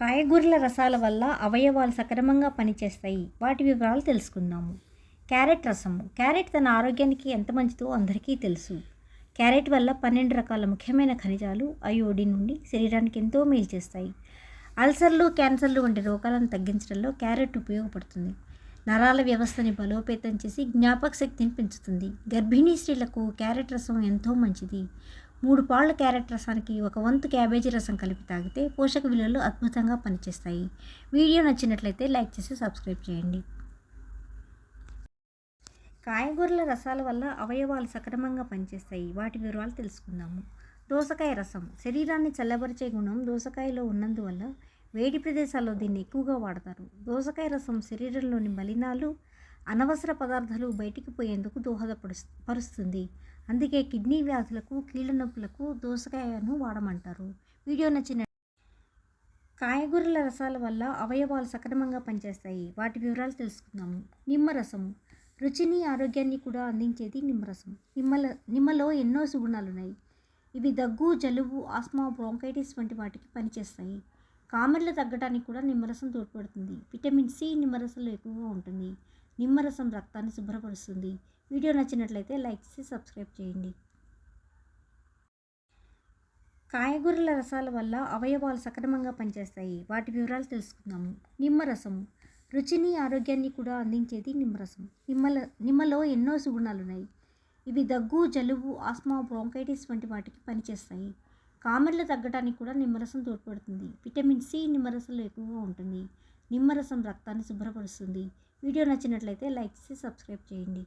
కాయగూరల రసాల వల్ల అవయవాలు సక్రమంగా పనిచేస్తాయి. వాటి వివరాలు తెలుసుకుందాము. క్యారెట్ రసము. క్యారెట్ తన ఆరోగ్యానికి ఎంత మంచిదో అందరికీ తెలుసు. క్యారెట్ వల్ల పన్నెండు రకాల ముఖ్యమైన ఖనిజాలు అయోడిన్ నుండి శరీరానికి ఎంతో మేలు చేస్తాయి. అల్సర్లు క్యాన్సర్లు వంటి రోగాలను తగ్గించడంలో క్యారెట్ ఉపయోగపడుతుంది. నరాల వ్యవస్థని బలోపేతం చేసి జ్ఞాపక శక్తిని పెంచుతుంది. గర్భిణీ స్త్రీలకు క్యారెట్ రసం ఎంతో మంచిది. మూడు పాళ్ళ క్యారెట్ రసానికి ఒక వంతు క్యాబేజీ రసం కలిపి తాగితే పోషక విలువలు అద్భుతంగా పనిచేస్తాయి. వీడియో నచ్చినట్లయితే లైక్ చేసి సబ్స్క్రైబ్ చేయండి. కాయగూరల రసాల వల్ల అవయవాలు సక్రమంగా పనిచేస్తాయి. వాటి వివరాలు తెలుసుకుందాము. దోసకాయ రసం. శరీరాన్ని చల్లబరిచే గుణం దోసకాయలో ఉన్నందువల్ల వేడి ప్రదేశాల్లో దీన్ని ఎక్కువగా వాడతారు. దోసకాయ రసం శరీరంలోని మలినాలు అనవసర పదార్థాలు బయటికి పోయేందుకు దోహదపడు పరుస్తుంది. అందుకే కిడ్నీ వ్యాధులకు కీళ్ళ నొప్పులకు దోసకాయను వాడమంటారు. వీడియో నచ్చిన కాయగూరల రసాల వల్ల అవయవాలు సక్రమంగా పనిచేస్తాయి. వాటి వివరాలు తెలుసుకుందాము. నిమ్మరసం. రుచిని ఆరోగ్యాన్ని కూడా అందించేది నిమ్మరసం. నిమ్మల నిమ్మలో ఎన్నో సుగుణాలు ఉన్నాయి ఇవి దగ్గు జలుబు ఆస్మా బ్రోంకైటిస్ వంటి వాటికి పనిచేస్తాయి. కామెర్లు తగ్గడానికి కూడా నిమ్మరసం తోడ్పడుతుంది. విటమిన్ సి నిమ్మరసంలో ఎక్కువగా ఉంటుంది. నిమ్మరసం రక్తాన్ని శుభ్రపరుస్తుంది. వీడియో నచ్చినట్లయితే లైక్ చేసి సబ్స్క్రైబ్ చేయండి. కాయగూరల రసాల వల్ల అవయవాలు సక్రమంగా పనిచేస్తాయి. వాటి వివరాలు తెలుసుకుందాము. నిమ్మరసం. రుచిని ఆరోగ్యాన్ని కూడా అందించేది నిమ్మరసం. నిమ్మల నిమ్మలో ఎన్నో సుగుణాలు ఉన్నాయి ఇవి దగ్గు జలుబు ఆస్మా బ్రోంకైటిస్ వంటి వాటికి పనిచేస్తాయి. కామెర్లు తగ్గడానికి కూడా నిమ్మరసం తోడ్పడుతుంది. విటమిన్ సి నిమ్మరసంలో ఎక్కువగా ఉంటుంది. నిమ్మరసం రక్తాన్ని శుభ్రపరుస్తుంది. వీడియో నచ్చినట్లయితే లైక్ చేసి సబ్స్క్రైబ్ చేయండి.